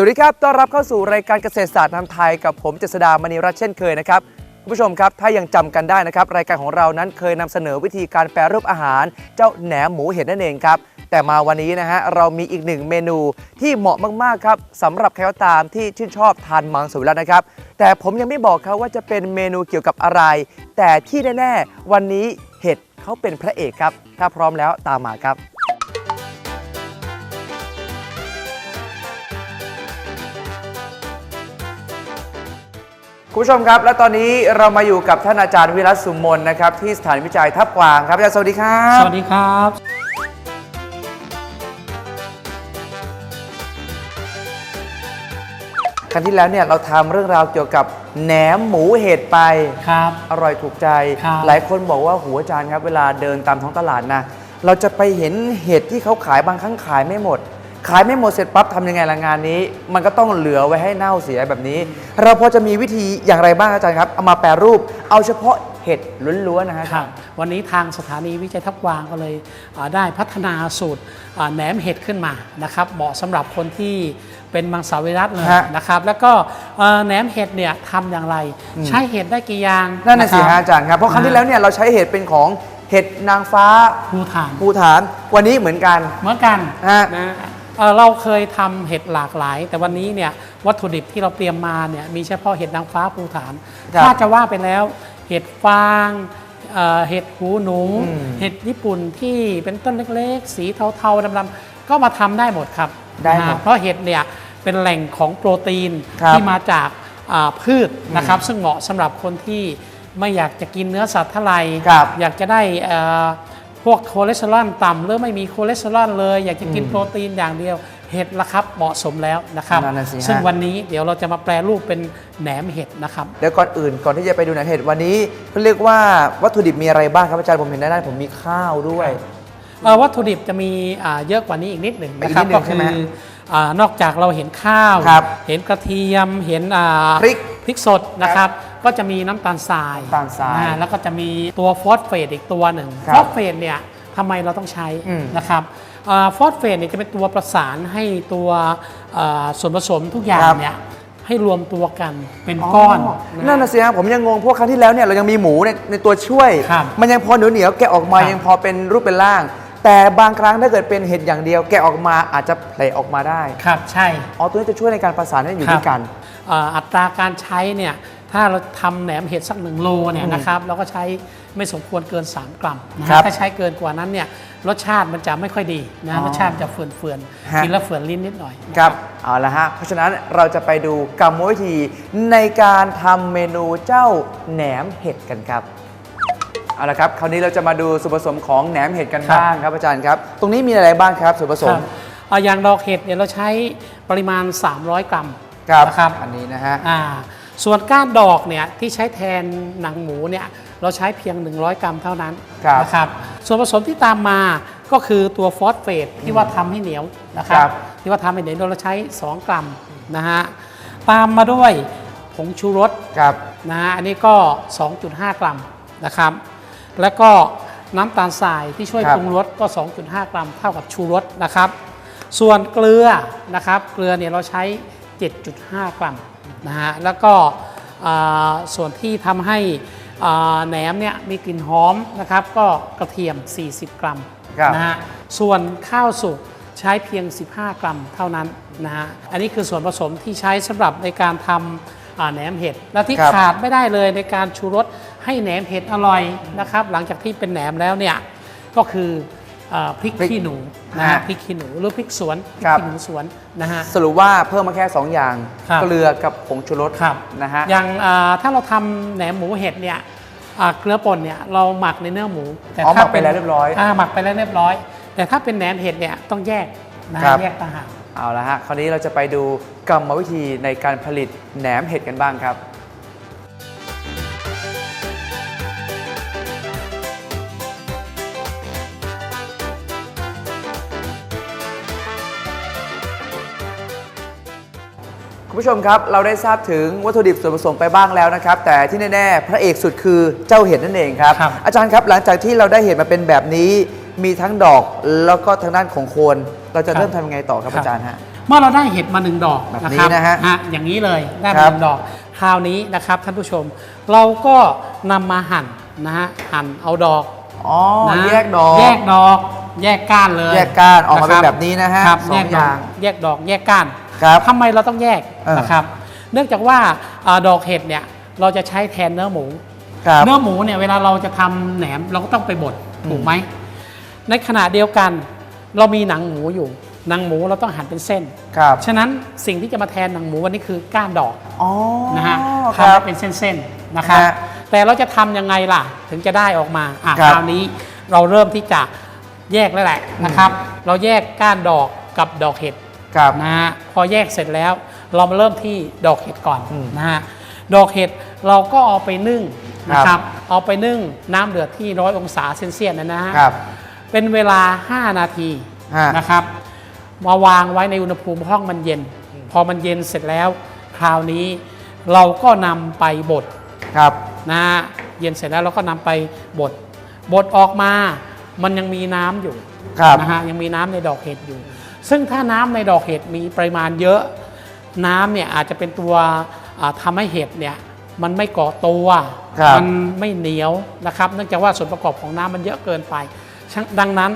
สวัสดีครับ ต้อนรับเข้าสู่รายการเกษตรศาสตร์นำไทยกับผมเจษดามณีรัตน์เช่นเคยนะครับคุณผู้ชมครับ ถ้ายังจำกันได้นะครับ รายการของเรานั้นเคยนำเสนอวิธีการแปรรูปอาหาร เจ้าแหนมหมูเห็ดนั่นเองครับ แต่มาวันนี้นะฮะเรามีอีกหนึ่งเมนูที่เหมาะมาก ๆ ครับสำหรับใครก็ตามที่ชื่นชอบทานมังสวิรัตนะครับ แต่ผมยังไม่บอกครับว่าจะเป็นเมนูเกี่ยวกับอะไร แต่ที่แน่ ๆ วันนี้เห็ดเขาเป็นพระเอกครับ ถ้าพร้อมแล้วตามมาครับ คุณผู้ชมครับ และตอนนี้เรามาอยู่กับท่านอาจารย์วิรัตสุมนนะครับที่สถานวิจัยทับกวางครับอาจารย์สวัสดีครับ สวัสดีครับ ครั้งที่แล้วเนี่ยเราทำเรื่องราวเกี่ยวกับแหนมหมูเห็ดไป ครับ อร่อยถูกใจ ครับ หลายคนบอกว่าหัวอาจารย์ครับ เวลาเดินตามท้องตลาดนะ เราจะไปเห็นเห็ดที่เขาขายบางครั้งขายไม่หมด ขายไม่หมดเสร็จปั๊บทำยังไงละงานนี้ มันก็ต้องเหลือไว้ให้เน่าเสียแบบนี้ เราพอจะมีวิธีอย่างไรบ้างอาจารย์ครับเอามาแปรรูป เอาเฉพาะเห็ดล้วนๆนะฮะ ครับวันนี้ทางสถานีวิจัยทับวางก็เลยอ่าได้พัฒนาสูตรอ่าแหนมเห็ดขึ้นมานะครับเหมาะสำหรับคนที่เป็นมังสวิรัตเลยฮะนะครับแล้วก็เอ่อแหนมเห็ดเนี่ยทำอย่างไร ใช้เห็ดได้กี่อย่างนั่นน่ะสิคฮะรับอาจารย์ครับเพราะครั้งที่แล้วเนี่ยเราใช้เห็ดเป็นของเห็ดนางฟ้าภูฐานภูฐาน วันนี้เหมือนกัน เหมือนกันฮะ นะ เอ่อเราเคยทำเห็ดหลากหลาย แต่วันนี้เนี่ยวัตถุดิบที่เราเตรียมมาเนี่ยมีเฉพาะเห็ดนางฟ้าภูฐาน ครับถ้าจะว่าไปแล้ว เห็ดฟางเอ่อเห็ดหูหนู อืม เห็ดญี่ปุ่นที่เป็นต้นเล็กๆ สีเทาๆดำๆก็มาทำได้หมดครับได้หมดนะเพราะเห็ดเนี่ยเป็นแหล่งของโปรตีนครับที่มาจากอ่าพืชนะครับ ซึ่งเหมาะสำหรับคนที่ไม่อยากจะกินเนื้อสัตว์เท่าไหร่ครับ อยากจะได้เอ่อพ วกคอเลสเตอรอลต่ำหรือไม่มีคอเลสเตอรอลเลย อยากจะกินโปรตีนอย่างเดียวเห็ดละครับเหมาะสมแล้วนะครับ นั่นน่ะสิฮะ ซึ่งวันนี้เดี๋ยวเราจะมาแปลรูปเป็นแหนมเห็ดนะครับ เดี๋ยวก่อนอื่นก่อนที่จะไปดูหนังเห็ดวันนี้เขาเรียกว่าวัตถุดิบมีอะไรบ้างครับอาจารย์ผมเห็นด้านล่างผมมีข้าวด้วย เอ่อวัตถุดิบจะมีอ่าเยอะกว่านี้อีกนิดหนึ่งนะครับอีกนิดหนึ่ก็งใช่คืไหมออ่านอกจากเราเห็นข้าว ครับเห็นกระเทียมเห็นอ่าพริกพริกสดนะครับ ก็จะมีน้ำตาลทรายน้ำตาลทรายอ่แล้วก็จะมีตัวฟอสเฟตอีกตัวหนึ่งครับฟอสเฟตเนี่ยทำไมเราต้องใช้อืม นะครับอ่าฟอสเฟตเนี่ยจะเป็นตัวประสานให้ตัวอ่าส่วนผสมทุกอย่างครับเนี่ยให้รวมตัวกันเป็นก้อน นั่นน่ะสิครับผมยังงงเพราะครั้งที่แล้วเนี่ยเรายังมีหมูในในตัวช่วย ครับมันยังพอเหนียวเหนียวๆแกะออกมาครับ ยังพอเป็นรูปเป็นร่าง แต่บางครั้งถ้าเกิดเป็นเห็ดอย่างเดียว แกะออกมาอาจจะแผลออกมาได้ครับใช่ อ๋อตัวนี้จะช่วยในการประสานให้อยู่ด้วยกัน เอ่ออัตราการใช้เนี่ย ถ้าเราทำแหนมเห็ดสักหนึ่งโลเนี่ยนะครับเราก็ใช้ไม่สมควรเกิน 3 กรัมนะฮะครับถ้าใช้เกินกว่านั้นเนี่ยรสชาติมันจะไม่ค่อยดีนะอ๋อรสชาติมันจะเฟื่อนเฟือนฮะกินแล้วเฟื่อนลิ้นนิดหน่อยครับเอาละฮะเพราะฉะนั้นเราจะไปดูกรรมวิธีในการทำเมนูเจ้าแหนมเห็ดกันครับเอาละครับคราวนี้เราจะมาดูส่วนผสมของแหนมเห็ดกันครับบ้างครับอาจารย์ครับ ตรงนี้มีอะไรบ้างครับส่วนผสคมรับเอ่ออย่างดอกเห็ดเนี่ยเราใช้ปริมาณ 300 กรัมครับนะครับอันนี้นะฮะอ่า ส่วนก้านดอกเนี่ยที่ใช้แทนหนังหมูเนี่ยเราใช้เพียง 100 กรัมเท่านั้นครับนะครับส่วนผสมที่ตามมาก็คือตัวฟอสเฟตที่ว่าทำให้เหนียวนะครัครับบที่ว่าทำให้เหนียวเราใช้ 2 กรัมนะฮะตามมาด้วยผงชูรสครับนะฮะอันนี้ก็ 2.5 กรัมนะครับ แล้วก็น้ำตาลทรายที่ช่วยครับปรุงรสก็ 2.5 กรัมเท่ากับชูรสนะครับ ส่วนเกลือนะครับ เกลือเนี่ยเราใช้ 7.5 กรัม นะฮะแล้วก็อ่าส่วนที่ทำให้อ่าแหนมเนี่ยมีกลิ่นหอมนะครับ ก็กระเทียม 40 กรัมครับนะฮะส่วนข้าวสุกใช้เพียง 15 กรัมเท่านั้นนะฮะอันนี้คือส่วนผสมที่ใช้สำหรับในการทำอ่าแหนมเห็ดและที่ครับขาดไม่ได้เลยในการชูรสให้แหนมเห็ดอร่อยนะครับ หลังจากที่เป็นแหนมแล้วเนี่ยก็คืออ่า พริกพริกขี้หนูนะฮะฮะพริกขี้หนูหรือพริกสวนพริกครับขี้หนูสวนนะฮะสรุปว่าเพิ่มมาแค่ 2 อย่างครับเกลือกับผงชูรสครับนะฮะอย่างอ่าถ้าเราทำแหนมหมูเห็ดเนี่ยอ่าเกลือป่นเนี่ยเราหมักในเนื้อหมู แต่อ๋อถ้าหมักไปแล้วเรียบร้อยาหมักไปแล้วเรียบร้อย แต่ถ้าเป็นแหนมเห็ดเนี่ยต้องแยกนะครัฮะบแยกต่างหากเอาละฮะคราวนี้เราจะไปดูกรรมวิธีในการผลิตแหนมเห็ดกันบ้างครับ คุณผู้ชมครับเราได้ทราบถึงวัตถุดิบส่วนผสมไปบ้างแล้วนะครับ แต่ที่แน่ๆ พระเอกสุดคือเจ้าเห็ดนั่นเองครับ ครับ อาจารย์ครับหลังจากที่เราได้เห็ดมาเป็นแบบนี้ มีทั้งดอกแล้วก็ทางด้านของโคน เราจะเริ่มทำยังไงต่อครับอาจารย์ฮะ เมื่อเราได้เห็ดมาหนึ่งดอกแบบนี้ครับนะฮะอย่างนี้เลยได้ครัมาบหนึ่งดอก คราวนี้นะครับท่านผู้ชม เราก็นำมาหั่นนะฮะหั่นเอาดอกอ๋อนะแยกดอกแยกดอก แยกก้านเลยแยกก้านออกมาเป็ะนแบบนี้นะฮะครับสองแยกดออกย่าง แยกดอกแยกก้าน ครับทำไมเราต้องแยกเออ นะครับ เนื่องจากว่าอ่าดอกเห็ดเนี่ยเราจะใช้แทนเนื้อหมู ครับ เนื้อหมูเนี่ยเวลาเราจะทำแหนมเราก็ต้องไปบดถูกไหม ในขณะเดียวกัน เรามีหนังหมูอยู่ หนังหมูเราต้องหั่นเป็นเส้น ครับ ฉะนั้นสิ่งที่จะมาแทนหนังหมูวันนี้คือก้านดอกอ๋อนะฮะคทำรัให้บเป็นเส้นๆนะครับฮะแต่เราจะทำยังไงล่ะถึงจะได้ออกมาอะครับคราวนี้เราเริ่มที่จะแยกแล้วแหละนะครับ เราแยกก้านดอกกับดอกเห็ด ครับนะฮะพอแยกเสร็จแล้ว เรามาเริ่มที่ดอกเห็ดก่อนอืมนะฮะดอกเห็ดเราก็เอาไปนึ่งนะคครัรับ บเอาไปนึ่งน้ำเดือดที่ร้อยองศาเซนเซียสนะนะฮะ ครับ เป็นเวลา 5 นาทีฮะนะครับ มาวางไว้ในอุณหภูมิห้องมันเย็น พอมันเย็นเสร็จแล้ว คราวนี้เราก็นำไปบดครับ นะฮะเย็นเสร็จแล้วเราก็นำไปบดบดออกมา มันยังมีน้ำอยู่ครับ นะฮะยังมีน้ำในดอกเห็ดอยู่ ซึ่งถ้าน้ำในดอกเห็ดมีปริมาณเยอะ น้ำเนี่ยอาจจะเป็นตัวอ่าทำให้เห็ดเนี่ยมันไม่เกาะตัวครับมันไม่เหนียวนะครับ เนื่องจากว่าส่วนประกอบของน้ำมันเยอะเกินไปฉะดังนั้น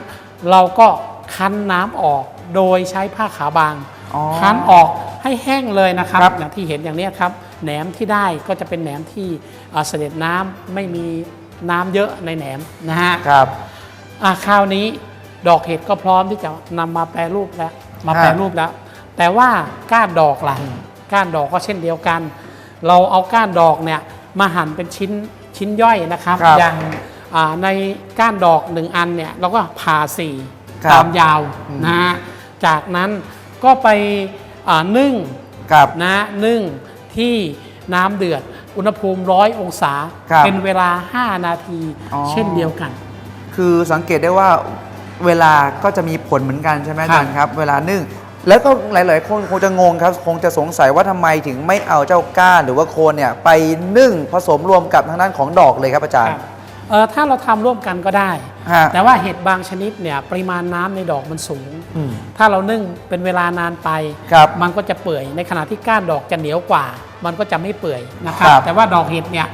เราก็คั้นน้ำออกโดยใช้ผ้าขาวบางอ๋อคั้นออกให้แห้งเลยนะครับครับอย่างที่เห็นอย่างเนี้ยครับแหนมที่ได้ก็จะเป็นแหนมที่อ่าเสด็จน้ำไม่มีน้ำเยอะในแหนมนะฮะครับอะคราวนี้ ดอกเห็ดก็พร้อมที่จะนำมาแปรรูปแล้วมาฮะแปรรูปแล้ว แต่ว่าก้านดอกล่ะก้านดอกก็เช่นเดียวกัน เราเอาก้านดอกเนี่ยมาหั่นเป็นชิ้นชิ้นย่อยนะครับครับอย่างอ่าในก้านดอกหนึ่งอันเนี่ยเราก็ผ่าสี่ครับตามยาวอืมนะฮะจากนั้นก็ไปอ่านึ่งครับนะนึ่งที่น้ำเดือด อุณหภูมิร้อยองศาครับเป็นเวลา 5 นาทีอ๋อเช่นเดียวกัน คือสังเกตได้ว่า เวลาก็จะมีผลเหมือนกันใช่ไหมครับอาจารย์ครับ เวลานึ่ง แล้วก็หลาย ๆ คนคงจะงงครับ คงจะสงสัยว่าทำไมถึงไม่เอาเจ้าก้านหรือว่าโคนเนี่ยไปนึ่งผสมรวมกับทางด้านของดอกเลยครับอาจารคย์รับเอ่อถ้าเราทำร่วมกันก็ได้ ฮะ แต่ว่าเห็ดบางชนิดเนี่ยปริมาณน้ำในดอกมันสูง อืม ถ้าเรานึ่งเป็นเวลานานไป ครับมันก็จะเปื่อย ในขณะที่ก้านดอกจะเหนียวกว่า มันก็จะไม่เปื่อยนะครับ ครับแต่ว่าดอกเห็ดเนี่ย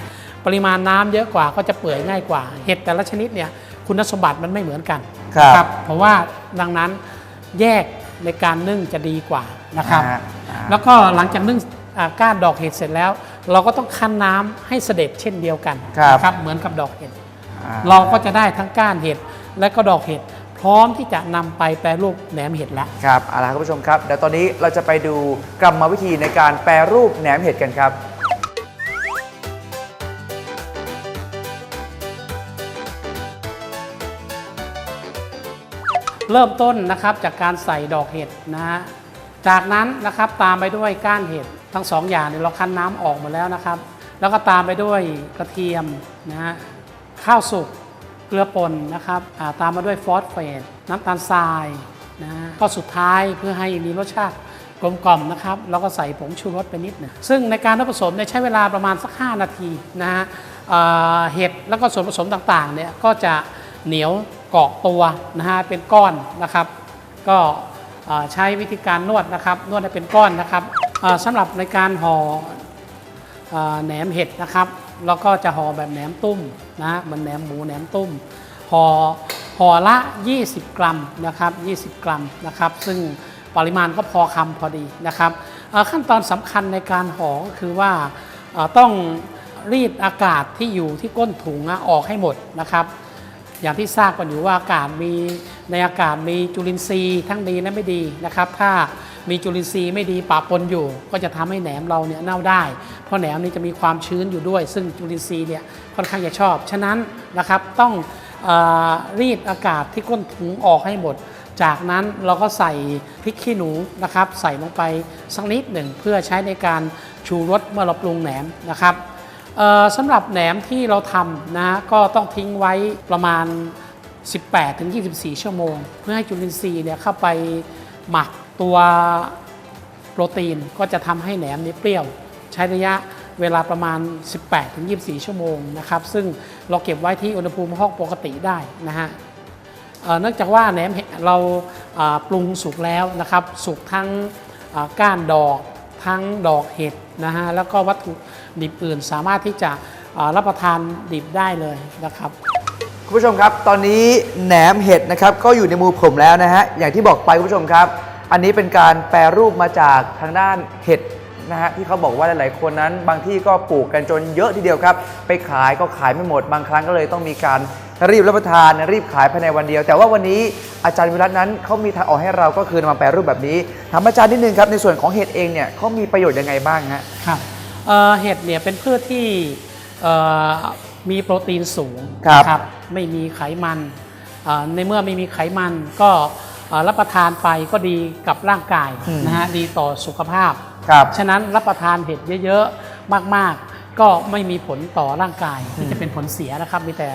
ปริมาณน้ำเยอะกว่าก็จะเปื่อยง่ายกว่า เห็ดแต่ละชนิดเนี่ย คุณสมบัติมันไม่เหมือนกันครับนะเพราะว่าดังนั้นแยกในการนึ่งจะดีกว่านะครับอ่าอ่าแล้วก็หลังจากนึ่งอ่าก้านดอกเห็ดเสร็จแล้ว เราก็ต้องคั้นน้ำให้เสด็จเช่นเดียวกันครับนะครับเหมือนกับดอกเห็ดอ่าเราก็จะได้ทั้งก้านเห็ดและก็ดอกเห็ดพร้อมที่จะนำไปแปรรูปแหนมเห็ดแล้วครับเอาล่ะครับคุณผู้ชมครับเดี๋ยวตอนนี้เราจะไปดูกรรมวิธีในการแปรรูปแหนมเห็ดกันครับ เริ่มต้นนะครับจากการใส่ดอกเห็ดนะฮะจากนั้นนะครับตามไปด้วยก้านเห็ดทั้งสองอย่างเนี่ยเราคั้นน้ำออกหมาแล้วนะครับ แล้วก็ตามไปด้วยกระเทียมนะฮะข้าวสุกเกลือป่นนะครับาตามมาด้วยฟอสเฟตน้ำตาลทรายนะก็สุดท้ายเพื่อให้มีรสชาติกลมกล่อมนะครับแล้วก็ใส่ผงชูรสไปนิดหนึงซึ่งในการผสมเนี่ยใช้เวลาประมาณสัก 5 นาทีนะฮะเห็ดแล้วก็ส่วนผสมต่างๆเนี่ยก็จะเหนียว เกาะตัวนะฮะเป็นก้อนนะครับ ก็ใช้วิธีการนวดนะครับ นวดให้เป็นก้อนนะครับอ่าสำหรับในการห่ออ่าแหนมเห็ดนะครับเราก็จะห่อแบบแหนมตุ้มนะฮะเหมือนแหนมหมูแหนมตุ้มห่อห่อละ 20 กรัมนะครับ 20 กรัมนะครับ ซึ่งปริมาณก็พอคำพอดีนะครับขั้นตอนสำคัญในการห่อก็คือว่าต้องรีดอากาศที่อยู่ที่ก้นถุงออกให้หมดนะครับ อย่างที่ทราบกันอยู่ว่าอากาศมีในอากาศมีจุลินทรีย์ทั้งดีและไม่ดีนะครับ ถ้ามีจุลินทรีย์ไม่ดีปะปนอยู่ ก็จะทำให้แหนมเราเนี่ยเน่าได้ เพราะแหนมนี่จะมีความชื้นอยู่ด้วย ซึ่งจุลินทรีย์เนี่ยค่อนข้างจะชอบ ฉะนั้นนะครับต้องอรีดอากาศที่ก้นถุงออกให้หมด จากนั้นเราก็ใส่พริกขี้หนูนะครับ ใส่ลงไปสักนิดหนึ่งเพื่อใช้ในการชูรสเมื่อเราปรุงแหนมนะครับ สำหรับแหนมที่เราทำนะก็ต้องทิ้งไว้ประมาณ 18-24 ชั่วโมง เพื่อให้จุลินทรีย์เนี่ยเข้าไปหมักตัวโปรตีนก็จะทำให้แหนมนี้เปรี้ยว ใช้ระยะเวลาประมาณ 18-24 ชั่วโมงนะครับ ซึ่งเราเก็บไว้ที่อุณหภูมิห้องปกติได้นะฮะเนื่องจากว่าแหนมเห็ดเราปรุงสุกแล้วนะครับ สุกทั้งก้านดอก ทั้งดอกเห็ดนะฮะแล้วก็วัตถุ ดิบอื่น สามารถที่จะอ่ารับประทานดิบได้เลยนะครับคุณผู้ชมครับ ตอนนี้แหนมเห็ดนะครับก็อยู่ในมือผมแล้วนะฮะอย่างที่บอกไปคุณผู้ชมครับ อันนี้เป็นการแปรรูปมาจากทางด้านเห็ดนะฮะที่เขาบอกว่าหลาย ๆ คนนั้น บางที่ก็ปลูกกันจนเยอะทีเดียวครับ ไปขายก็ขายไม่หมด บางครั้งก็เลยต้องมีการรีบรับประทานรีบขายภายในวันเดียว แต่ว่าวันนี้อาจารย์วิรัตนั้นเขามีทางออกให้เราก็คือนำมาแปรรูปแบบนี้ถามอาจารย์นิดนึงครับในส่วนของเห็ดเองเนี่ยเขามีประโยชน์ยังไงบ้างฮะครับ เอ่อเห็ดเนี่ยเป็นพืชที่เอ่อมีโปรตีนสูงครับนะไม่มีไขมันเอ่อในเมื่อไม่มีไขมันก็เอ่อรับประทานไปก็ดีกับร่างกายอืมนะฮะดีต่อสุขภาพครับฉะนั้นรับประทานเห็ดเยอะๆ มากๆ ก็ไม่มีผลต่อร่างกายที่จะเป็นผลเสียนะครับมีแต่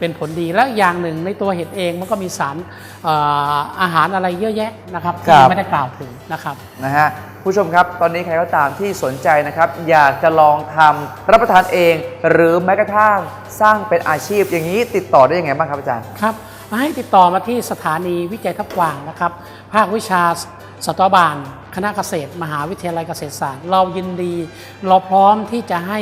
เป็นผลดีและอย่างหนึ่งในตัวเห็ดเองมันก็มีสารเอ่ออาหารอะไรเยอะแยะนะครับครัที่บไม่ได้กล่าวถึงนะครับนะฮะผู้ชมครับ ตอนนี้ใครก็ตามที่สนใจนะครับ อยากจะลองทำรับประทานเอง หรือแม้กระทั่งสร้างเป็นอาชีพอย่างนี้ติดต่อได้ยังไงบ้างครับอาจารย์ครับให้ติดต่อมาที่สถานีวิจัยทับกวางนะครับ ภาควิชา สัตวบาล คณะเกษตร มหาวิทยาลัยเกษตรศาสตร์ เรายินดี เราพร้อมที่จะให้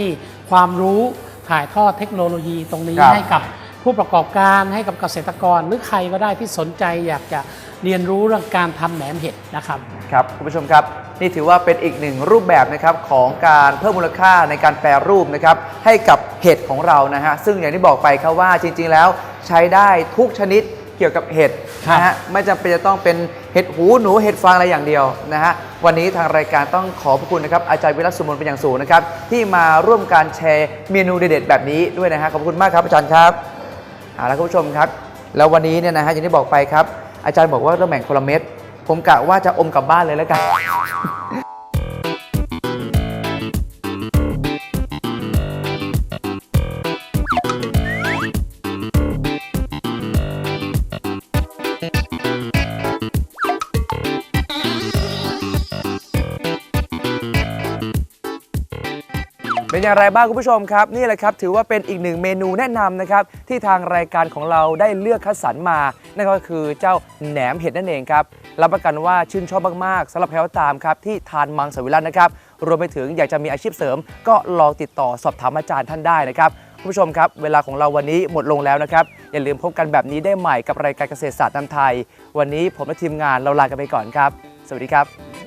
ความรู้ถ่ายทอดเทคโนโลยีตรงนี้ครับ ให้กับผู้ประกอบการให้กับเกษตรกร หรือใครก็ได้ที่สนใจอยากจะเรียนรู้เรื่องการทำแหนมเห็ดนะครับ ครับคุณผู้ชมครับ นี่ถือว่าเป็นอีกหนึ่งรูปแบบนะครับของการเพิ่มมูลค่าในการแปรรูปนะครับให้กับเห็ดของเรานะฮะซึ่งอย่างที่บอกไปครับว่าจริงๆแล้วใช้ได้ทุกชนิดเกี่ยวกับเห็ดครับนะฮะไม่จำเป็นจะต้องเป็นเห็ดหูหนูเห็ดฟางอะไรอย่างเดียวนะฮะวันนี้ทางรายการต้องขอบพระคุณนะครับอาจารย์วิรัตสุมนเป็นอย่างสูงนะครับที่มาร่วมการแชร์เมนูเด็ดๆแบบนี้ด้วยนะฮะขอบคุณมากครับอาจารย์ครับเอาละคุณผู้ชมครับ แล้ววันนี้เนี่ยนะฮะอย่างที่บอกไปครับอาจารย์บอกว่าต้องแบ่งคนละเม็ดผมกะว่าจะอมกลับบ้านเลยแล้วกัน เป็นอย่างไรบ้างคุณผู้ชมครับ นี่แหละครับถือว่าเป็นอีกหนึ่งเมนูแนะนำนะครับที่ทางรายการของเราได้เลือกคัดสรรมา นั่นก็คือเจ้าแหนมเห็ดนั่นเองครับรับประกันว่าชื่นชอบมากๆสำหรับใครก็ตามครับที่ทานมังสวิรัตนะครับรวมไปถึงอยากจะมีอาชีพเสริม ก็ลองติดต่อสอบถามอาจารย์ท่านได้นะครับคุณผู้ชมครับ เวลาของเราวันนี้หมดลงแล้วนะครับ อย่าลืมพบกันแบบนี้ได้ใหม่กับรายการเกษตรศาสตร์นำไทย วันนี้ผมและทีมงานเราลากันไปก่อนครับ สวัสดีครับ